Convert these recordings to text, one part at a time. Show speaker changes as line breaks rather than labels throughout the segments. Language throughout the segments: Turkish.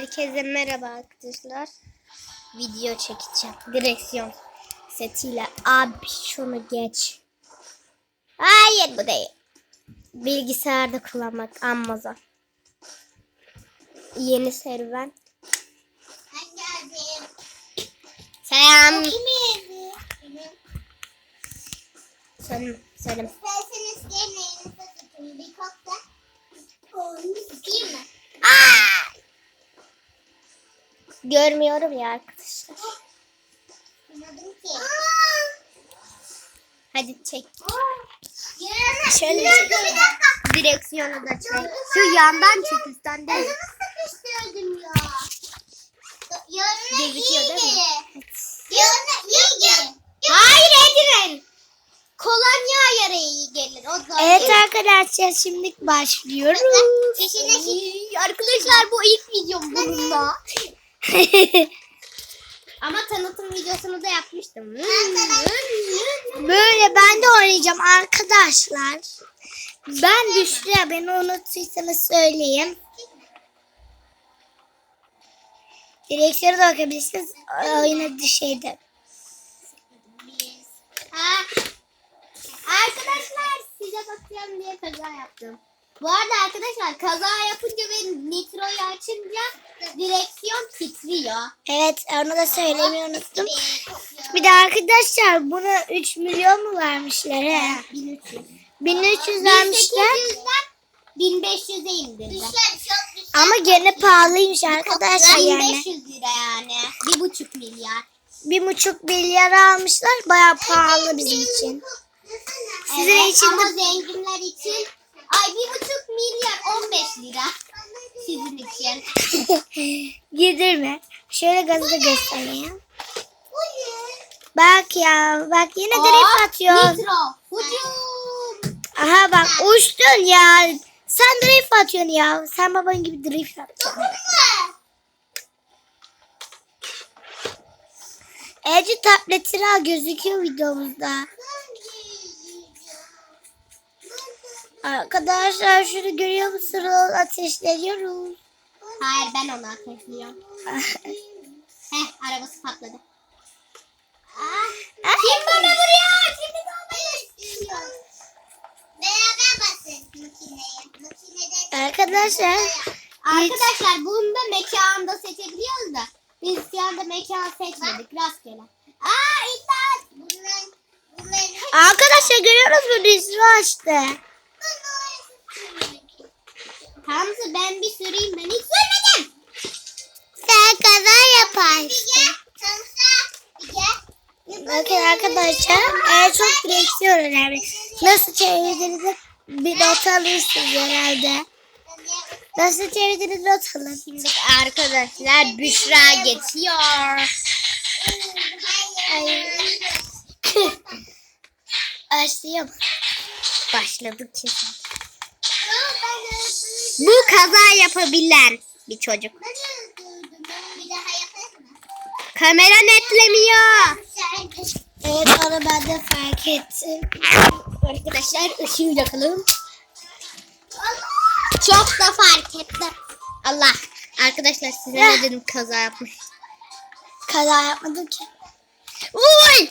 Herkese merhaba arkadaşlar. Video çekeceğim. Direksiyon setiyle. Abi şunu geç. Hayır bu değil. Bilgisayarda kullanmak amma zor. Yeni serüven.
Ben geldim.
Selam. Söyle, söyle.
İsterseniz gelin elinize tutun. Bir kokla. Onu sıkayım mı?
Görmüyorum ya arkadaşlar. Hadi çek. Şöyle çek. Direksiyonu da çek. Şu yandan çek üstten değil.
Elimi sıkıştırdım ya. Yarına
Gözüküyor değil mi?
Yarına iyi gelir.
Hayır Edren. Kolonya yara iyi gelir. O da
Evet arkadaşlar şimdi başlıyoruz.
Arkadaşlar bu ilk videom bununla. Ama tanıtım videosunu da yapmıştım.
Böyle ben de oynayacağım arkadaşlar. Ben Büşra beni unuttuysanız söyleyeyim. Direksiyona da bakabilirsiniz. Oynadığı şeyde.
Ha. Arkadaşlar size bakacağım diye kaza yaptım. Bu arada arkadaşlar kaza yapınca ve nitroyu açınca direksiyon titriyor.
Evet onu da söylemeyi unuttum. Bir de arkadaşlar buna 3 milyon mu vermişler he?
1300.
1300 vermişler.
1800'den 1500'e indirdi.
Ama gene pahalıymış arkadaşlar yani.
1500 lira yani. Bir buçuk milyar.
Bir buçuk milyar almışlar. Bayağı pahalı bizim için. Sizin
evet,
için de-
ama zenginler için ay bir buçuk milyar 15 lira. Sizin için.
Yedirme. Şöyle gazı da göstereyim. Bak ya. Bak yine drift atıyor.
Nitro. Hücum.
Aha bak uçtun ya. Sen drift atıyorsun ya. Sen baban gibi drift atıyorsun. Ece tabletini al gözüküyor videomuzda. Arkadaşlar şunu görüyor musunuz? Ateşleniyoruz.
Hayır ben onu ateşliyorum. Heh arabası patladı. Ah, kim bana vuruyor? Şimdi de
Beraber basın makineye. Makinede
Arkadaşlar
Arkadaşlar bunda mekanda seçebiliyoruz da biz şu anda mekan seçmedik rastgele. Aa imdat!
bunların bunların
Arkadaşlar görüyorsunuz mu? Düzlü açtı.
Hamza ben bir süreyim ben hiç sürmedim.
Sen kaza yaparsın. Bakın arkadaşlar en çok direksiyon önemli. Nasıl çevirdiğinizi bir not alırsınız herhalde. Nasıl çevirdiğinizi not.
Şimdi arkadaşlar Büşra geçiyor.
Başlayalım.
Başladık kesin. Bu kaza yapabilen bir çocuk. Kamera netlemiyor.
Evet onu ben de fark ettim.
Arkadaşlar ışığı yakalım. Çok da fark ettim. Allah. Arkadaşlar size ne dedim kaza yapmış.
Kaza yapmadım ki.
Uy!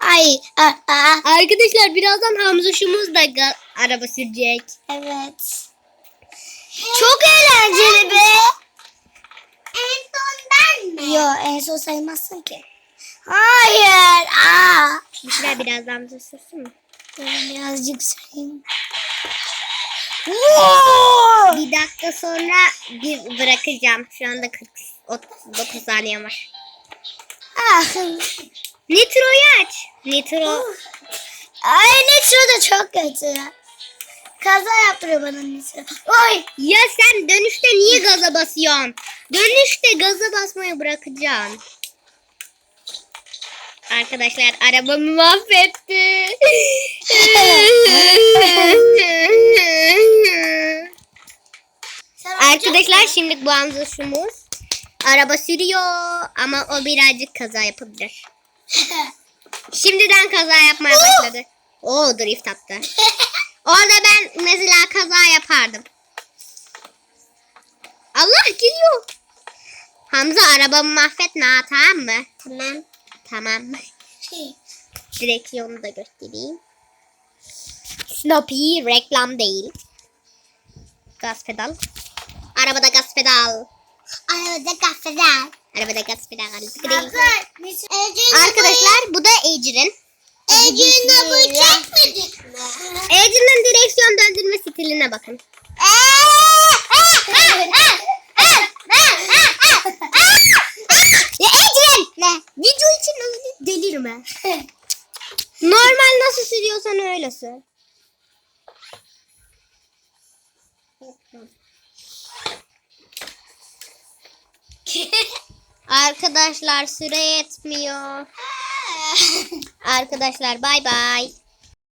Ay, a, a.
Arkadaşlar birazdan Hamzoş'umuz da ga- araba sürecek.
Evet. Çok eğlenceli be.
En son ben mi?
Yo en son saymazsın ki. Hayır. Aa.
Büşra biraz Hamza sürsün mü?
Birazcık sayayım.
Bir dakika sonra bir bırakacağım. Şu anda 40 39 saniye var.
Ah.
Nitro'yu aç. Nitro.
Ay Nitro da çok kötü. Kaza yaptırıyor bana Nitro. Oy.
Ya sen dönüşte niye gaza basıyorsun? Dönüşte gaza basmayı bırakacaksın. Arkadaşlar arabamı mahvetti. Arkadaşlar şimdi bu amzoşumuz araba sürüyor ama o birazcık kaza yapabilir. Şimdiden kaza yapmaya başladı. Oo drift yaptı. Orada ben mesela kaza yapardım. Allah geliyor. Hamza arabamı mahvetme ha tamam mı?
Tamam.
Tamam. Direksiyonu da göstereyim. Snoopy reklam değil. Gaz pedal. Arabada gaz pedal.
Arada kafeder.
Arabada gaz pedal.
Ece'nin
Arkadaşlar bu da Ecrin.
Ece'nin bu çekmedik mi?
Ecrin'in direksiyon döndürme stiline bakın. Ya Ecrin!
Ne?
Video için öyle delirme. Normal nasıl sürüyorsan öyle sür. Arkadaşlar süre yetmiyor. Arkadaşlar bay bay.